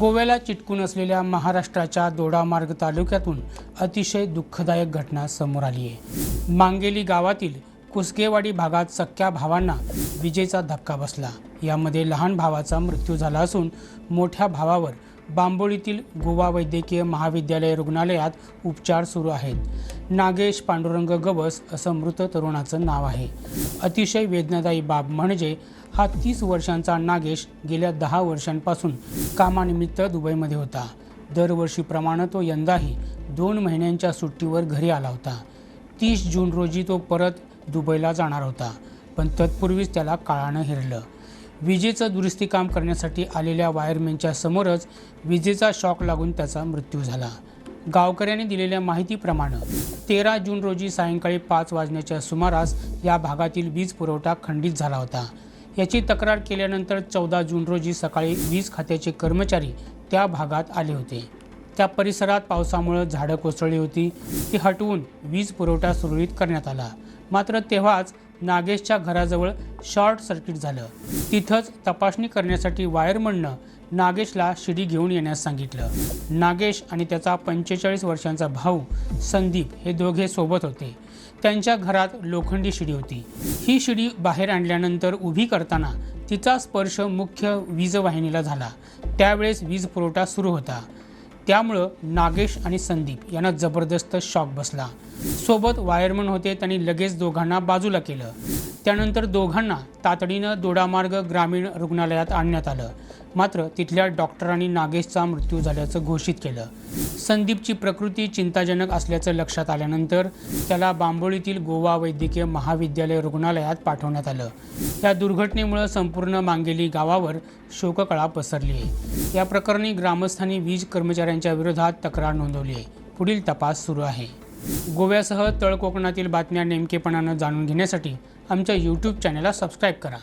गोव्याला चिटकून असलेल्या महाराष्ट्राच्या दोडामार्ग तालुक्यातून अतिशय दुःखदायक घटना समोर आली आहे. मांगेली गावातील कुसगेवाडी भागात सख्या भावांना विजेचा धक्का बसला. यामध्ये लहान भावाचा मृत्यू झाला असून मोठ्या भावावर बांबोळीतील गोवा वैद्यकीय महाविद्यालय रुग्णालयात उपचार सुरू आहेत. नागेश पांडुरंग गवस असं मृत तरुणाचं नाव आहे. अतिशय वेदनादायी बाब म्हणजे हा तीस वर्षांचा नागेश गेल्या दहा वर्षांपासून कामानिमित्त दुबईमध्ये होता. दरवर्षीप्रमाणे तो यंदाही दोन महिन्यांच्या सुट्टीवर घरी आला होता. तीस जून रोजी तो परत दुबईला जाणार होता पण तत्पूर्वीच त्याला काळानं हिरलं. विजेचं दुरुस्ती काम करण्यासाठी आलेल्या वायरमॅनच्या समोरच विजेचा शॉक लागून त्याचा मृत्यू झाला. गावकऱ्यांनी दिलेल्या माहितीप्रमाणे तेरा जून रोजी सायंकाळी पाच वाजण्याच्या सुमारास या भागातील वीज पुरवठा खंडित झाला होता. याची तक्रार केल्यानंतर चौदा जून रोजी सकाळी वीज खात्याचे कर्मचारी त्या भागात आले होते. त्या परिसरात पावसामुळे झाडं कोसळली होती. ती हटवून वीज पुरवठा सुरळीत करण्यात आला. मात्र तेव्हाच नागेशच्या घराजवळ शॉर्ट सर्किट झालं. तिथंच तपासणी करण्यासाठी वायरमननं नागेशला शिडी घेऊन येण्यास सांगितलं. नागेश आणि त्याचा पंचेचाळीस वर्षांचा भाऊ संदीप हे दोघे सोबत होते. त्यांच्या घरात लोखंडी शिडी होती. ही शिडी बाहेर आणल्यानंतर उभी करताना तिचा स्पर्श मुख्य वीजवाहिनीला झाला. त्यावेळेस वीज पुरवठा सुरू होता. त्यामुळं नागेश आणि संदीप यांना जबरदस्त शॉक बसला. सोबत वायरमन होते त्यांनी लगेच दोघांना बाजूला केलं. त्यानंतर दोघांना तातडीनं दोडामार्ग ग्रामीण रुग्णालयात आणण्यात आलं. मात्र तिथल्या डॉक्टरांनी नागेशचा मृत्यू झाल्याचं घोषित केलं. संदीपची प्रकृती चिंताजनक असल्याचं लक्षात आल्यानंतर त्याला बांबोळीतील गोवा वैद्यकीय महाविद्यालय रुग्णालयात पाठवण्यात आलं. या दुर्घटनेमुळं संपूर्ण मांगेली गावावर शोककळा पसरली आहे. या प्रकरणी ग्रामस्थांनी वीज कर्मचाऱ्यांच्या विरोधात तक्रार नोंदवली आहे. पुढील तपास सुरू आहे. गोव्यासह तळ कोकणातील बातम्या नेमकेपणानं जाणून घेण्यासाठी आमच्या यूट्यूब चॅनलला सबस्क्राईब करा.